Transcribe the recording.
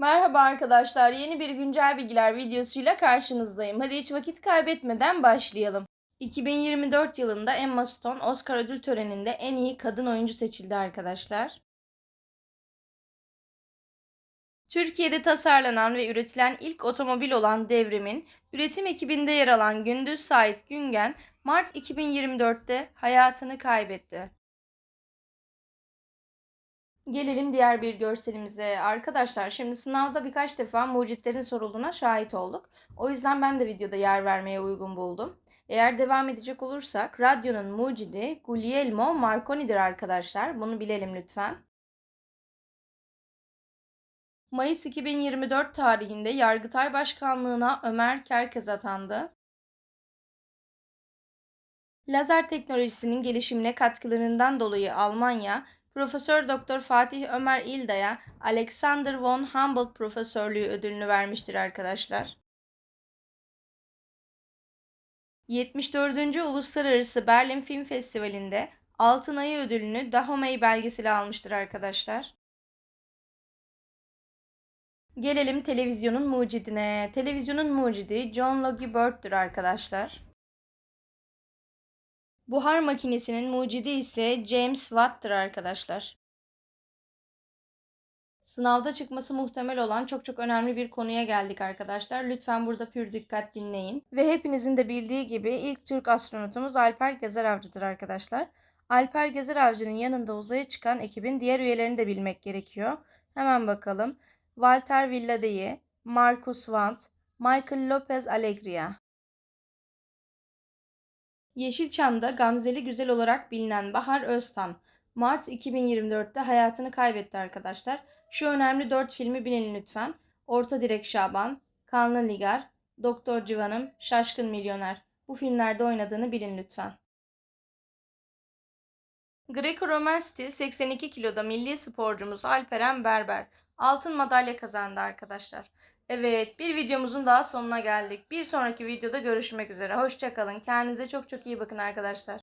Merhaba arkadaşlar. Yeni bir güncel bilgiler videosuyla karşınızdayım. Hadi hiç vakit kaybetmeden başlayalım. 2024 yılında Emma Stone Oscar ödül töreninde en iyi kadın oyuncu seçildi arkadaşlar. Türkiye'de tasarlanan ve üretilen ilk otomobil olan Devrim'in üretim ekibinde yer alan Gündüz Sait Güngen, Mart 2024'te hayatını kaybetti. Gelelim diğer bir görselimize. Arkadaşlar şimdi sınavda birkaç defa mucitlerin sorulduğuna şahit olduk. O yüzden ben de videoda yer vermeye uygun buldum. Eğer devam edecek olursak radyonun mucidi Guglielmo Marconi'dir arkadaşlar. Bunu bilelim lütfen. Mayıs 2024 tarihinde Yargıtay Başkanlığına Ömer Kerkez atandı. Lazer teknolojisinin gelişimine katkılarından dolayı Almanya, Profesör Doktor Fatih Ömer İlda'ya Alexander von Humboldt Profesörlüğü ödülünü vermiştir arkadaşlar. 74. Uluslararası Berlin Film Festivali'nde Altın Ayı ödülünü Dahomey belgeseli almıştır arkadaşlar. Gelelim televizyonun mucidine. Televizyonun mucidi John Logie Bird'dür arkadaşlar. Buhar makinesinin mucidi ise James Watt'tır arkadaşlar. Sınavda çıkması muhtemel olan çok çok önemli bir konuya geldik arkadaşlar. Lütfen burada pür dikkat dinleyin. Ve hepinizin de bildiği gibi ilk Türk astronotumuz Alper Gezer Avcı'dır arkadaşlar. Alper Gezer Avcı'nın yanında uzaya çıkan ekibin diğer üyelerini de bilmek gerekiyor. Hemen bakalım. Walter Villadei, Marcus Wandt, Michael Lopez Alegria. Yeşilçam'da Gamzeli Güzel olarak bilinen Bahar Öztan, Mart 2024'te hayatını kaybetti arkadaşlar. Şu önemli 4 filmi bilin lütfen. Orta Direk Şaban, Kanlı Nigar, Doktor Civan'ım, Şaşkın Milyoner. Bu filmlerde oynadığını bilin lütfen. Greco-Romen stil 82 kiloda milli sporcumuz Alperen Berber altın madalya kazandı arkadaşlar. Evet bir videomuzun daha sonuna geldik. Bir sonraki videoda görüşmek üzere. Hoşçakalın. Kendinize çok çok iyi bakın arkadaşlar.